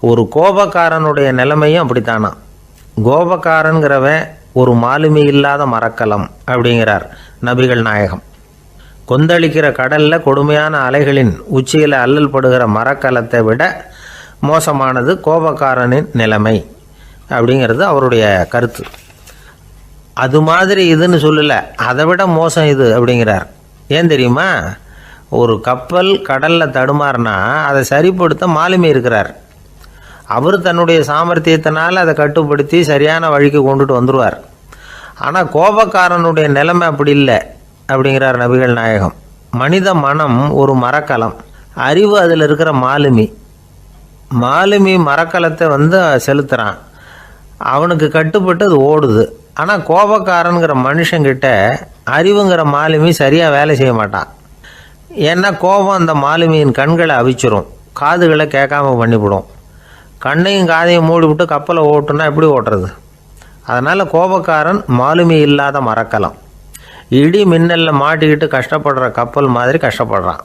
ஒரு கோபக்காரனுடைய நிலைமையும் அப்படித்தானா? கோபக்காரன்கிறவன் ஒரு மாலுமி இல்லாத மரக்கலம் அப்படிங்கிறார் நபிகள் நாயகம். கொந்தளிக்கிற கடலில் கொடுமையான அலைகளின் உச்சியில் அல்லல் படுகிற மரக்கலத்தை விட மோசமானது கோபக்காரனின் நிலைமை அப்படிங்கிறது அவருடைய கருத்து. அது மாதிரி இதுன்னு சொல்லலை. அதை விட மோசம் இது அப்படிங்கிறார். ஏன் தெரியுமா? ஒரு கப்பல் கடலில் தடுமாறினா அதை சரிப்படுத்த மாலுமி இருக்கிறார். அவர் தன்னுடைய சாமர்த்தியத்தினால் அதை கட்டுப்படுத்தி சரியான வழிக்கு கொண்டுட்டு வந்துடுவார் ஆனால் கோபக்காரனுடைய நிலைமை அப்படி இல்லை அப்படிங்கிறார் நபிகள் நாயகம். மனித மனம் ஒரு மரக்கலம். அறிவு அதில் இருக்கிற மாலுமி. மாலுமி மரக்கலத்தை வந்து செலுத்துகிறான் அவனுக்கு கட்டுப்பட்டு அது ஓடுது. ஆனால் கோபக்காரனுங்கிற மனுஷங்கிட்ட அறிவுங்கிற மாலுமி சரியாக வேலை செய்ய மாட்டான். ஏன்னா கோபம் அந்த மாலுமியின் கண்களை அவிச்சிரும். காதுகளை கேட்காம பண்ணிவிடும். கண்ணையும் காதையும் மூடிவிட்டு கப்பலை ஓட்டுனா எப்படி ஓட்டுறது? அதனால் கோபக்காரன் மாலுமி இல்லாத மறக்கலாம் இடி மின்னலில் மாட்டிக்கிட்டு கஷ்டப்படுற கப்பல் மாதிரி கஷ்டப்படுறான்.